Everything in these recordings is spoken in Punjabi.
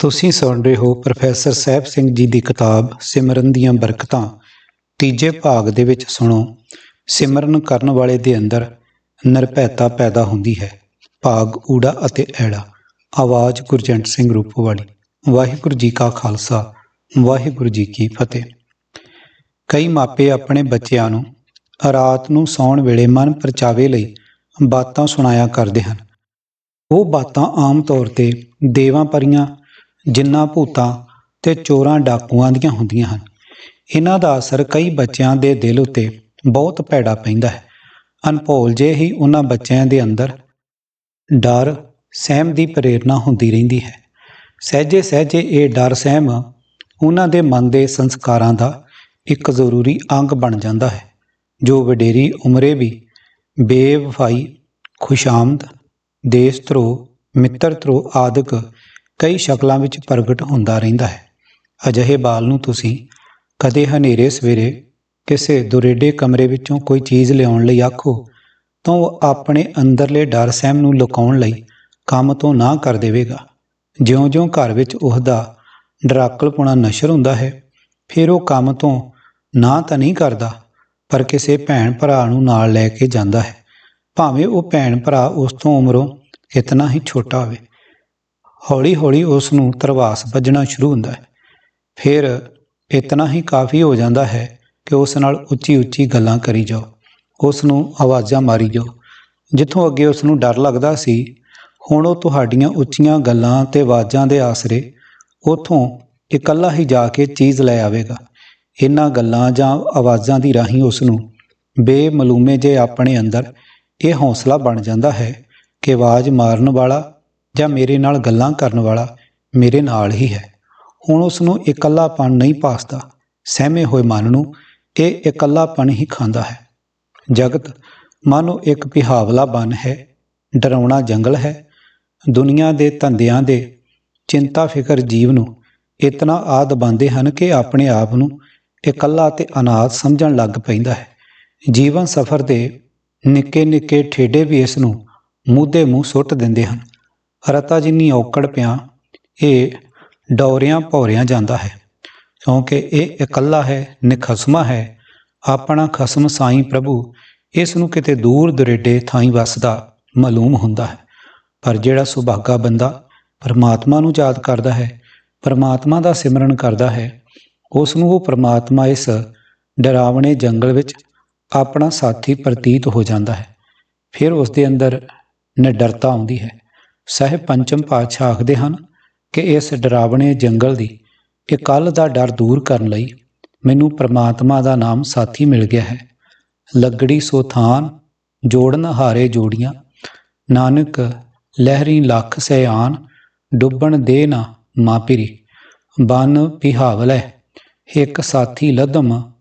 ਤੁਸੀਂ ਸੁਣ ਰਹੇ ਹੋ ਪ੍ਰੋਫੈਸਰ ਸਾਹਿਬ ਸਿੰਘ ਜੀ ਦੀ ਕਿਤਾਬ ਸਿਮਰਨ ਦੀਆਂ ਬਰਕਤਾਂ। ਤੀਜੇ ਭਾਗ ਦੇ ਵਿੱਚ ਸੁਣੋ। ਸਿਮਰਨ ਕਰਨ ਵਾਲੇ ਦੇ ਅੰਦਰ ਨਿਰਭੈਤਾ ਪੈਦਾ ਹੁੰਦੀ ਹੈ। ਭਾਗ ਊੜਾ ਅਤੇ ਐੜਾ। ਆਵਾਜ਼ ਗੁਰਜੰਟ ਸਿੰਘ ਰੂਪੋਵਾਲੀ ਵਾਹਿਗੁਰੂ ਜੀ ਕਾ ਖਾਲਸਾ। ਵਾਹਿਗੁਰੂ ਜੀ ਕੀ ਫਤਿਹ। ਕਈ ਮਾਪੇ ਆਪਣੇ ਬੱਚਿਆਂ ਨੂੰ ਰਾਤ ਨੂੰ ਸੌਣ ਵੇਲੇ ਮਨ ਪਰਚਾਵੇ ਲਈ ਬਾਤਾਂ ਸੁਣਾਇਆ ਕਰਦੇ ਹਨ। ਉਹ ਬਾਤਾਂ ਆਮ ਤੌਰ ਤੇ ਦੇਵਾਂ ਪਰੀਆਂ ਜਿੰਨਾ ਭੂਤਾਂ ਤੇ ਚੋਰਾਂ ਡਾਕੂਆਂ ਦੀਆਂ ਹੁੰਦੀਆਂ ਹਨ। ਇਹਨਾਂ ਦਾ ਅਸਰ ਕਈ ਬੱਚਿਆਂ ਦੇ ਦਿਲ ਉੱਤੇ ਬਹੁਤ ਭੈੜਾ ਪੈਂਦਾ ਹੈ। ਅਨਭੋਲ ਜੇ ਹੀ ਉਹਨਾਂ ਬੱਚਿਆਂ ਦੇ ਅੰਦਰ ਡਰ, ਸਹਿਮ ਦੀ ਪ੍ਰੇਰਣਾ ਹੁੰਦੀ ਰਹਿੰਦੀ ਹੈ। ਸਹਿਜੇ ਸਹਿਜੇ ਇਹ ਡਰ, ਸਹਿਮ ਉਹਨਾਂ ਦੇ ਮਨ ਦੇ ਸੰਸਕਾਰਾਂ ਦਾ ਇੱਕ ਜ਼ਰੂਰੀ ਅੰਗ ਬਣ ਜਾਂਦਾ ਹੈ, ਜੋ ਵਡੇਰੀ ਉਮਰੇ ਵੀ ਬੇਵਫਾਈ, ਖੁਸ਼ਾਮਦ, ਦੇਸ਼ ਧਰੋ ਮਿੱਤਰ ਧਰੋ ਆਦਿਕ ਕਈ ਸ਼ਕਲਾਂ ਵਿੱਚ ਪ੍ਰਗਟ ਹੁੰਦਾ ਰਹਿੰਦਾ ਹੈ। ਅਜਿਹੇ ਬਾਲ ਨੂੰ ਤੁਸੀਂ ਕਦੇ ਹਨੇਰੇ ਸਵੇਰੇ ਕਿਸੇ ਦੁਰੇਡੇ ਕਮਰੇ ਵਿੱਚੋਂ ਕੋਈ ਚੀਜ਼ ਲਿਆਉਣ ਲਈ ਆਖੋ ਤਾਂ ਉਹ ਆਪਣੇ ਅੰਦਰਲੇ ਡਰ ਸਹਿਮ ਨੂੰ ਲੁਕਾਉਣ ਲਈ ਕੰਮ ਤੋਂ ਨਾ ਕਰ ਦੇਵੇਗਾ। ਜਿਉਂ-ਜਿਉਂ ਘਰ ਵਿੱਚ ਉਹਦਾ ਡਰਾਕਲਪੁਣਾ ਨਸ਼ਰ ਹੁੰਦਾ ਹੈ, ਫਿਰ ਉਹ ਕੰਮ ਤੋਂ ਨਾ ਤਾਂ ਨਹੀਂ ਕਰਦਾ, ਪਰ ਕਿਸੇ ਭੈਣ ਭਰਾ ਨੂੰ ਨਾਲ ਲੈ ਕੇ ਜਾਂਦਾ ਹੈ। ਭਾਵੇਂ ਉਹ ਭੈਣ ਭਰਾ ਉਸ ਤੋਂ ਉਮਰੋਂ ਕਿਤਨਾ ਹੀ ਛੋਟਾ ਹੋਵੇ। ਹੌਲੀ-ਹੌਲੀ ਉਸ ਨੂੰ ਤਰਵਾਸ ਵੱਜਣਾ ਸ਼ੁਰੂ ਹੁੰਦਾ ਹੈ। ਫਿਰ ਇਤਨਾ ਹੀ ਕਾਫੀ ਹੋ ਜਾਂਦਾ ਹੈ ਕਿ ਉਸ ਨਾਲ ਉੱਚੀ-ਉੱਚੀ ਗੱਲਾਂ ਕਰੀ ਜਾਓ। ਉਸ ਨੂੰ ਆਵਾਜ਼ਾਂ ਮਾਰੀ ਜਾਓ। ਜਿੱਥੋਂ ਅੱਗੇ ਉਸ ਨੂੰ ਡਰ ਲੱਗਦਾ ਸੀ, ਹੁਣ ਉਹ ਤੁਹਾਡੀਆਂ ਉੱਚੀਆਂ ਗੱਲਾਂ ਤੇ ਆਵਾਜ਼ਾਂ ਦੇ ਆਸਰੇ ਉਥੋਂ ਇਕੱਲਾ ਹੀ ਜਾ ਕੇ ਚੀਜ਼ ਲੈ ਆਵੇਗਾ। ਇਹਨਾਂ ਗੱਲਾਂ ਜਾਂ ਆਵਾਜ਼ਾਂ ਦੀ ਰਾਹੀਂ ਉਸ ਨੂੰ ਬੇਮਲੂਮੇ ਜੇ ਆਪਣੇ ਅੰਦਰ ਇਹ ਹੌਸਲਾ ਬਣ ਜਾਂਦਾ ਹੈ ਕਿ ਆਵਾਜ਼ ਮਾਰਨ ਵਾਲਾ ਜਾਂ ਮੇਰੇ ਨਾਲ ਗੱਲਾਂ ਕਰਨ ਵਾਲਾ ਮੇਰੇ ਨਾਲ ਹੀ ਹੈ। ਹੁਣ ਉਸ ਨੂੰ ਇਕੱਲਾਪਣ ਨਹੀਂ ਪਾਸਦਾ ਸਹਿਮੇ ਹੋਏ ਮਨ ਨੂੰ ਇਹ ਇਕੱਲਾਪਣ ਹੀ ਖਾਂਦਾ ਹੈ। ਜਗਤ, ਮਾਨੋ ਇੱਕ ਪਿਹਾਵਲਾ ਬਨ ਹੈ। ਡਰਾਉਣਾ ਜੰਗਲ ਹੈ। ਦੁਨੀਆ ਦੇ ਧੰਦਿਆਂ ਦੇ ਚਿੰਤਾ ਫਿਕਰ ਜੀਵ ਨੂੰ ਇਤਨਾ ਆਦ ਬੰਦੇ ਹਨ ਕਿ ਆਪਣੇ ਆਪ ਨੂੰ ਇਕੱਲਾ ਤੇ ਅਨਾਥ ਸਮਝਣ ਲੱਗ ਪੈਂਦਾ ਹੈ। ਜੀਵਨ ਸਫਰ ਦੇ ਨਿੱਕੇ ਨਿੱਕੇ ਠੇਡੇ ਵੀ ਇਸ ਨੂੰ ਮੂਦੇ ਮੂੰਹ ਸੁੱਟ ਦਿੰਦੇ ਹਨ। ਰਤਾ ਜਿੰਨੀ ਔਕੜ ਪਿਆ, ਇਹ ਡੌਰਿਆਂ ਭੌਰਿਆਂ ਜਾਂਦਾ ਹੈ, ਕਿਉਂਕਿ ਇਹ ਇਕੱਲਾ ਹੈ, ਨਿਖਸਮਾ ਹੈ, ਆਪਣਾ ਖਸਮ ਸਾਈਂ ਪ੍ਰਭੂ, ਇਸ ਨੂੰ ਕਿਤੇ ਦੂਰ ਦੁਰੇਡੇ ਥਾਈਂ ਵਸਦਾ, ਮਾਲੂਮ ਹੁੰਦਾ ਹੈ। ਪਰ ਜਿਹੜਾ ਸੁਭਾਗਾ ਬੰਦਾ ਪਰਮਾਤਮਾ ਨੂੰ ਯਾਦ ਕਰਦਾ ਹੈ, ਪਰਮਾਤਮਾ ਦਾ ਸਿਮਰਨ ਕਰਦਾ ਹੈ, ਉਸ ਨੂੰ ਉਹ ਪਰਮਾਤਮਾ ਇਸ ਡਰਾਵਣੇ ਜੰਗਲ ਵਿੱਚ ਆਪਣਾ ਸਾਥੀ ਪ੍ਰਤੀਤ ਹੋ ਜਾਂਦਾ ਹੈ। ਫਿਰ ਉਸ ਦੇ ਅੰਦਰ ਨਿਡਰਤਾ ਆਉਂਦੀ ਹੈ। ਸਾਹਿਬ ਪੰਚਮ ਪਾਤਸ਼ਾਹ ਆਖਦੇ ਹਨ ਕਿ ਇਸ ਡਰਾਵਣੇ ਜੰਗਲ ਦੀ ਇਕੱਲ ਦਾ ਡਰ ਦੂਰ ਕਰਨ ਲਈ ਮੈਨੂੰ ਪ੍ਰਮਾਤਮਾ ਦਾ ਨਾਮ ਸਾਥੀ ਮਿਲ ਗਿਆ ਹੈ। ਲੱਗੜੀ ਸੋ ਥਾਨ, ਜੋੜਨ ਹਾਰੇ ਜੋੜੀਆਂ, ਨਾਨਕ ਲਹਿਰੀ ਲੱਖ ਸਿਆਨ ਡੁੱਬਣ ਦੇ ਨਾ ਮਾਪਿਰੀ, ਬਨ ਪਿਹਾਵਲੇ, ਇੱਕ ਸਾਥੀ ਲਦਮ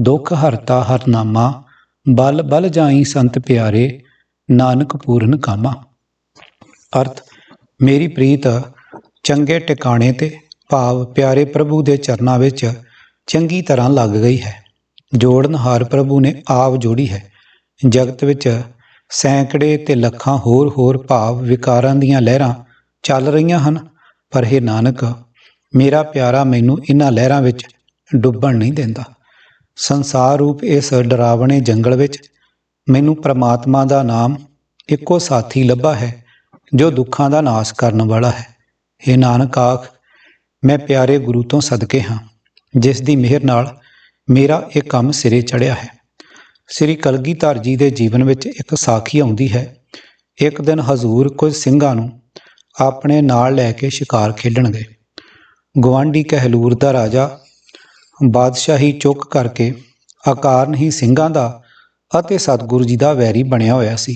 ਦੁਖ ਹਰਤਾ ਹਰਨਾਮਾ, ਬਲ ਬਲ ਜਾਈ ਸੰਤ ਪਿਆਰੇ, ਨਾਨਕ ਪੂਰਨ ਕਾਮਾ। ਅਰਥ, ਮੇਰੀ ਪ੍ਰੀਤ, ਚੰਗੇ ਟਿਕਾਣੇ ਤੇ ਭਾਵ ਪਿਆਰੇ ਪ੍ਰਭੂ ਦੇ ਚਰਨਾਂ ਵਿੱਚ ਚੰਗੀ ਤਰ੍ਹਾਂ ਲੱਗ ਗਈ ਹੈ। ਜੋੜਨਹਾਰ ਪ੍ਰਭੂ ਨੇ ਆਪ ਜੋੜੀ ਹੈ। ਜਗਤ ਵਿੱਚ ਸੈਂਕੜੇ ਤੇ ਲੱਖਾਂ ਹੋਰ ਹੋਰ ਭਾਵ ਵਿਕਾਰਾਂ ਦੀਆਂ ਲਹਿਰਾਂ ਚੱਲ ਰਹੀਆਂ ਹਨ, ਪਰ ਇਹ ਨਾਨਕ, ਮੇਰਾ ਪਿਆਰਾ ਮੈਨੂੰ ਇਹਨਾਂ ਲਹਿਰਾਂ ਵਿੱਚ ਡੁੱਬਣ ਨਹੀਂ ਦਿੰਦਾ। ਸੰਸਾਰ ਰੂਪ ਇਸ ਡਰਾਵਣੇ ਜੰਗਲ ਵਿੱਚ ਮੈਨੂੰ ਪ੍ਰਮਾਤਮਾ ਦਾ ਨਾਮ ਇੱਕੋ ਸਾਥੀ ਲੱਭਾ ਹੈ। ਜੋ ਦੁੱਖਾਂ ਦਾ ਨਾਸ਼ ਕਰਨ ਵਾਲਾ ਹੈ। ਇਹ ਨਾਨਕ ਆਖ, ਮੈਂ ਪਿਆਰੇ ਗੁਰੂ ਤੋਂ ਸਦਕੇ ਹਾਂ, ਜਿਸ ਦੀ ਮਿਹਰ ਨਾਲ ਮੇਰਾ ਇਹ ਕੰਮ ਸਿਰੇ ਚੜਿਆ ਹੈ। ਸ੍ਰੀ ਕਲਗੀਧਰ ਜੀ ਦੇ ਜੀਵਨ ਵਿੱਚ ਇੱਕ ਸਾਖੀ ਆਉਂਦੀ ਹੈ, ਇੱਕ ਦਿਨ ਹਜ਼ੂਰ ਕੁਝ ਸਿੰਘਾਂ ਨੂੰ ਆਪਣੇ ਨਾਲ ਲੈ ਕੇ ਸ਼ਿਕਾਰ ਖੇਡਣ ਗਏ ਗਵਾਂਢੀ ਕਹਿਲੂਰ ਦਾ ਰਾਜਾ ਬਾਦਸ਼ਾਹੀ ਚੁੱਕ ਕਰਕੇ ਆਕਾਰ ਹੀ ਸਿੰਘਾਂ ਦਾ ਅਤੇ ਸਤਿਗੁਰੂ ਜੀ ਦਾ ਵੈਰੀ ਬਣਿਆ ਹੋਇਆ ਸੀ।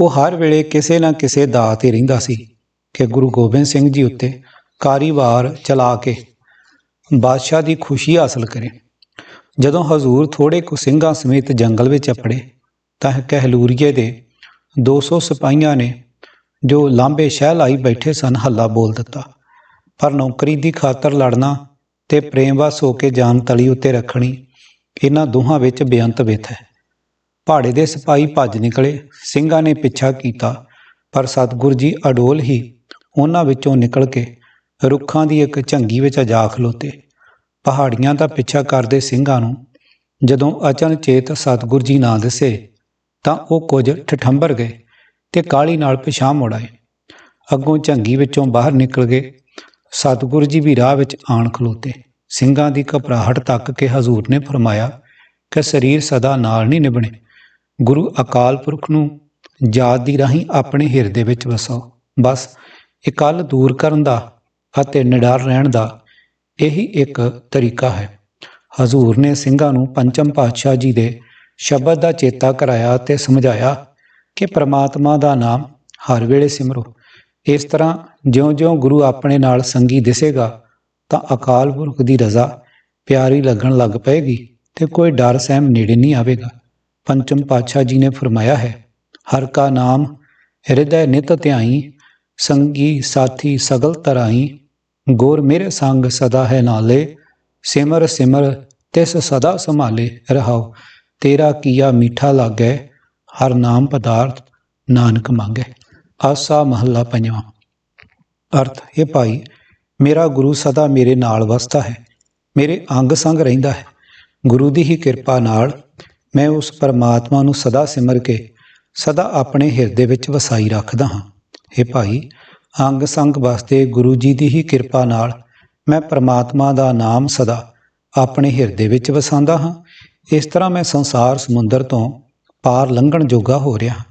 ਉਹ ਹਰ ਵੇਲੇ ਕਿਸੇ ਨਾ ਕਿਸੇ ਦਾ ਤੇ ਰਹਿੰਦਾ ਸੀ ਕਿ ਗੁਰੂ ਗੋਬਿੰਦ ਸਿੰਘ ਜੀ ਉੱਤੇ ਕਾਰੀਵਾਰ ਚਲਾ ਕੇ ਬਾਦਸ਼ਾਹ ਦੀ ਖੁਸ਼ੀ ਹਾਸਲ ਕਰੇ। ਜਦੋਂ ਹਜ਼ੂਰ ਥੋੜੇ ਕੁ ਸਿੰਘਾਂ ਸਮੇਤ ਜੰਗਲ ਵਿੱਚ ਅਪੜੇ, ਤਾਂ ਕਹਿਲੂਰੀਏ ਦੇ 200 ਸਿਪਾਹੀਆਂ ਨੇ ਜੋ ਲਾਂਬੇ ਸ਼ਹਿ ਲਾਈ ਬੈਠੇ ਸਨ ਹੱਲਾ ਬੋਲ ਦਿੱਤਾ। ਪਰ ਨੌਕਰੀ ਦੀ ਖਾਤਰ ਲੜਨਾ ਤੇ ਪ੍ਰੇਮਵਸ ਹੋ ਕੇ ਜਾਨ ਤਲੀ ਉੱਤੇ ਰੱਖਣੀ ਇਹਨਾਂ ਦੋਹਾਂ ਵਿੱਚ ਬੇਅੰਤ ਵਿਥ ਹੈ। ਪਹਾੜੇ ਦੇ ਸਿਪਾਹੀ ਭੱਜ ਨਿਕਲੇ। ਸਿੰਘਾਂ ਨੇ ਪਿੱਛਾ ਕੀਤਾ, ਪਰ ਸਤਿਗੁਰ ਜੀ ਅਡੋਲ ਹੀ ਉਹਨਾਂ ਵਿੱਚੋਂ ਨਿਕਲ ਕੇ ਰੁੱਖਾਂ ਦੀ ਇੱਕ ਝੰਗੀ ਵਿੱਚ ਜਾ ਖਲੋਤੇ। ਪਹਾੜੀਆਂ ਦਾ ਪਿੱਛਾ ਕਰਦੇ ਸਿੰਘਾਂ ਨੂੰ ਜਦੋਂ ਅਚਨਚੇਤ ਸਤਿਗੁਰ ਜੀ ਨਾ ਦਿਸੇ, ਤਾਂ ਉਹ ਕੁਝ ਠਠੰਬਰ ਗਏ ਤੇ ਕਾਲੀ ਨਾਲ ਪਿਛਾਂ ਮੁੜ ਆਏ। ਅੱਗੋਂ ਝੰਗੀ ਵਿੱਚੋਂ ਬਾਹਰ ਨਿਕਲ ਗਏ। ਸਤਿਗੁਰ ਜੀ ਵੀ ਰਾਹ ਵਿੱਚ ਆਣ ਖਲੋਤੇ। ਸਿੰਘਾਂ ਦੀ ਘਬਰਾਹਟ ਤੱਕ ਕੇ ਹਜ਼ੂਰ ਨੇ ਫਰਮਾਇਆ ਕਿ ਸਰੀਰ ਸਦਾ ਨਾਲ ਨਹੀਂ ਨਿਭਣੇ। ਗੁਰੂ ਅਕਾਲ ਪੁਰਖ ਨੂੰ ਯਾਦ ਦੀ ਰਾਹੀਂ ਆਪਣੇ ਹਿਰਦੇ ਵਿੱਚ ਵਸਾਓ। ਬਸ ਇਕੱਲ ਦੂਰ ਕਰਨ ਦਾ ਅਤੇ ਨਿਡਰ ਰਹਿਣ ਦਾ ਇਹੀ ਇੱਕ ਤਰੀਕਾ ਹੈ। ਹਜ਼ੂਰ ਨੇ ਸਿੰਘਾਂ ਨੂੰ ਪੰਚਮ ਪਾਤਸ਼ਾਹ ਜੀ ਦੇ ਸ਼ਬਦ ਦਾ ਚੇਤਾ ਕਰਾਇਆ ਤੇ ਸਮਝਾਇਆ ਕਿ ਪ੍ਰਮਾਤਮਾ ਦਾ ਨਾਮ ਹਰ ਵੇਲੇ ਸਿਮਰੋ। ਇਸ ਤਰ੍ਹਾਂ ਜਿਉਂ-ਜਿਉਂ ਗੁਰੂ ਆਪਣੇ ਨਾਲ ਸੰਗੀ ਦਿਸੇਗਾ ਤਾਂ ਅਕਾਲ ਪੁਰਖ ਦੀ ਰਜ਼ਾ ਪਿਆਰੀ ਲੱਗਣ ਲੱਗ ਪਏਗੀ ਤੇ ਕੋਈ ਡਰ ਸਹਿਮ ਨੇੜੇ ਨਹੀਂ ਆਵੇਗਾ। ਪੰਚਮ ਪਾਤਸ਼ਾਹ ਜੀ ਨੇ ਫਰਮਾਇਆ ਹੈ, ਹਰ ਕਾ ਨਾਮ ਹਿਰਦੈ ਨਿਤ ਧਿਆਈ, ਸੰਗੀ ਸਾਥੀ ਸਗਲ ਤਰਾਈ, ਗੁਰ ਮੇਰੇ ਸੰਗ ਸਦਾ ਹੈ ਨਾਲੇ, ਸਿਮਰ ਸਿਮਰ ਤਿਸ ਸਦਾ ਸੰਭਾਲੇ ਰਹਾਓ ਤੇਰਾ ਕੀਆ ਮੀਠਾ ਲਾਗੈ, ਹਰ ਨਾਮ ਪਦਾਰਥ ਨਾਨਕ ਮੰਗੈ। ਆਸਾ ਮਹੱਲਾ ਪੰਜਵਾਂ। ਅਰਥ ਇਹ ਭਾਈ, ਮੇਰਾ ਗੁਰੂ ਸਦਾ ਮੇਰੇ ਨਾਲ ਵਸਦਾ ਹੈ, ਮੇਰੇ ਅੰਗ ਸੰਗ ਰਹਿੰਦਾ ਹੈ, ਗੁਰੂ ਦੀ ਹੀ ਕਿਰਪਾ ਨਾਲ ਮੈਂ ਉਸ ਪਰਮਾਤਮਾ ਨੂੰ ਸਦਾ ਸਿਮਰ ਕੇ, ਸਦਾ ਆਪਣੇ ਹਿਰਦੇ ਵਿੱਚ ਵਸਾਈ ਰੱਖਦਾ ਹਾਂ। ਇਹ ਭਾਈ, ਅੰਗ ਸੰਗ ਵਾਸਤੇ ਗੁਰੂ ਜੀ ਦੀ ਹੀ ਕਿਰਪਾ ਨਾਲ ਮੈਂ ਪਰਮਾਤਮਾ ਦਾ ਨਾਮ ਸਦਾ ਆਪਣੇ ਹਿਰਦੇ ਵਿੱਚ ਵਸਾਉਂਦਾ ਹਾਂ। ਇਸ ਤਰ੍ਹਾਂ ਮੈਂ ਸੰਸਾਰ ਸਮੁੰਦਰ ਤੋਂ ਪਾਰ ਲੰਘਣ ਜੋਗਾ ਹੋ ਰਿਹਾ ਹਾਂ।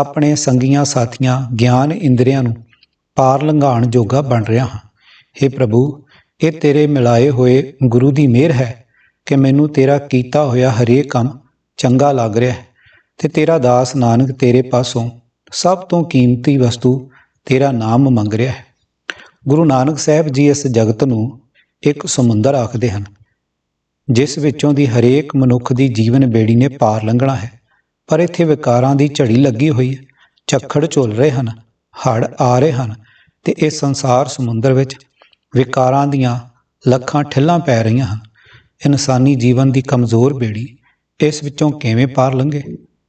ਆਪਣੇ ਸੰਗੀਆਂ ਸਾਥੀਆਂ ਗਿਆਨ ਇੰਦਰੀਆਂ ਨੂੰ ਪਾਰ ਲੰਘਾਣ ਜੋਗਾ ਬਣ ਰਿਹਾ ਹਾਂ। हे ਪ੍ਰਭੂ, ਇਹ ਤੇਰੇ ਮਿਲਾਏ ਹੋਏ ਗੁਰੂ ਦੀ ਮਿਹਰ ਹੈ। ਕਿ ਮੈਨੂੰ ਤੇਰਾ ਕੀਤਾ ਹੋਇਆ ਹਰੇਕ ਕੰਮ ਚੰਗਾ ਲੱਗ ਰਿਹਾ ਹੈ ਤੇ ਤੇਰਾ ਦਾਸ ਨਾਨਕ ਤੇਰੇ ਪਾਸੋਂ ਸਭ ਤੋਂ ਕੀਮਤੀ ਵਸਤੂ ਤੇਰਾ ਨਾਮ ਮੰਗ ਰਿਹਾ ਹੈ। ਗੁਰੂ ਨਾਨਕ ਸਾਹਿਬ ਜੀ ਇਸ ਜਗਤ ਨੂੰ ਇੱਕ ਸਮੁੰਦਰ ਆਖਦੇ ਹਨ, ਜਿਸ ਵਿੱਚੋਂ ਦੀ ਹਰੇਕ ਮਨੁੱਖ ਦੀ ਜੀਵਨ ਬੇੜੀ ਨੇ ਪਾਰ ਲੰਘਣਾ ਹੈ, ਪਰ ਇੱਥੇ ਵਿਕਾਰਾਂ ਦੀ ਝੜੀ ਲੱਗੀ ਹੋਈ ਹੈ, ਝੱਖੜ ਝੁੱਲ ਰਹੇ ਹਨ ਹੜ ਆ ਰਹੇ ਹਨ ਤੇ ਇਸ ਸੰਸਾਰ ਸਮੁੰਦਰ ਵਿੱਚ ਵਿਕਾਰਾਂ ਦੀਆਂ ਲੱਖਾਂ ਠਿੱਲਾਂ ਪੈ ਰਹੀਆਂ ਹਨ। ਇਨਸਾਨੀ ਜੀਵਨ ਦੀ ਕਮਜ਼ੋਰ ਬੇੜੀ ਇਸ ਵਿੱਚੋਂ ਕਿਵੇਂ ਪਾਰ ਲੰਘੇ?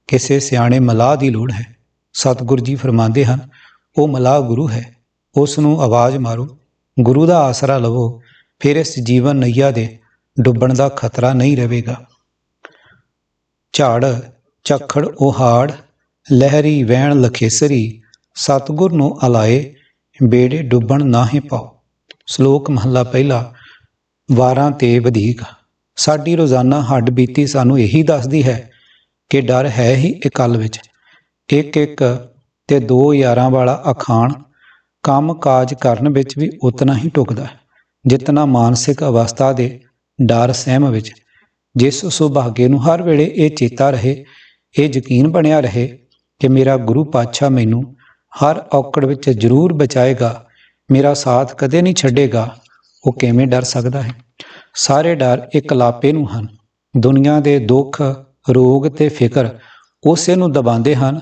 ਕਿਸੇ ਸਿਆਣੇ ਮਲਾਹ ਦੀ ਲੋੜ ਹੈ। ਸਤਿਗੁਰ ਜੀ ਫਰਮਾਉਂਦੇ ਹਨ, ਉਹ ਮਲਾਹ ਗੁਰੂ ਹੈ। ਉਸ ਨੂੰ ਆਵਾਜ਼ ਮਾਰੋ, ਗੁਰੂ ਦਾ ਆਸਰਾ ਲਵੋ, ਫਿਰ ਇਸ ਜੀਵਨ ਨਈਆ ਦੇ ਡੁੱਬਣ ਦਾ ਖਤਰਾ ਨਹੀਂ ਰਹੇਗਾ। ਝਾੜ, ਝੱਖੜ, ਉਹਾੜ, ਲਹਿਰੀ ਵਹਿਣ ਲਖੇਸਰੀ, ਸਤਿਗੁਰ ਨੂੰ ਅਲਾਏ ਬੇੜੇ ਡੁੱਬਣ ਨਾਹੀਂ ਪਾਓ। ਸ਼ਲੋਕ ਮਹੱਲਾ ਪਹਿਲਾ, ਵਾਰਾਂ ਤੇ ਵਧੀਕ। ਸਾਡੀ ਰੋਜ਼ਾਨਾ ਹੱਡ ਬੀਤੀ ਸਾਨੂੰ ਇਹੀ ਦੱਸਦੀ ਹੈ ਕਿ ਡਰ ਹੈ ਹੀ ਇਕੱਲ ਵਿੱਚ। ਇੱਕ ਇੱਕ ਤੇ ਦੋ ਯਾਰਾਂ ਵਾਲਾ ਅਖਾਣ ਕੰਮ ਕਾਜ ਕਰਨ ਵਿੱਚ ਵੀ ਉਤਨਾ ਹੀ ਟੁਕਦਾ ਹੈ, ਜਿਤਨਾ ਮਾਨਸਿਕ ਅਵਸਥਾ ਦੇ ਡਰ ਸਹਿਮ ਵਿੱਚ। ਜਿਸ ਸੁਭਾਗੇ ਨੂੰ ਹਰ ਵੇਲੇ ਇਹ ਚੇਤਾ ਰਹੇ, ਇਹ ਯਕੀਨ ਬਣਿਆ ਰਹੇ ਕਿ ਮੇਰਾ ਗੁਰੂ ਪਾਤਸ਼ਾਹ ਮੈਨੂੰ ਹਰ ਔਕੜ ਵਿੱਚ ਜ਼ਰੂਰ ਬਚਾਏਗਾ, ਮੇਰਾ ਸਾਥ ਕਦੇ ਨਹੀਂ ਛੱਡੇਗਾ, ਉਹ ਕਿਵੇਂ ਡਰ ਸਕਦਾ ਹੈ? ਸਾਰੇ ਡਰ ਇੱਕ ਲਾਪੇ ਨੂੰ ਹਨ। ਦੁਨੀਆ ਦੇ ਦੁੱਖ, ਰੋਗ ਤੇ ਫਿਕਰ ਉਸੇ ਨੂੰ ਦਬਾਉਂਦੇ ਹਨ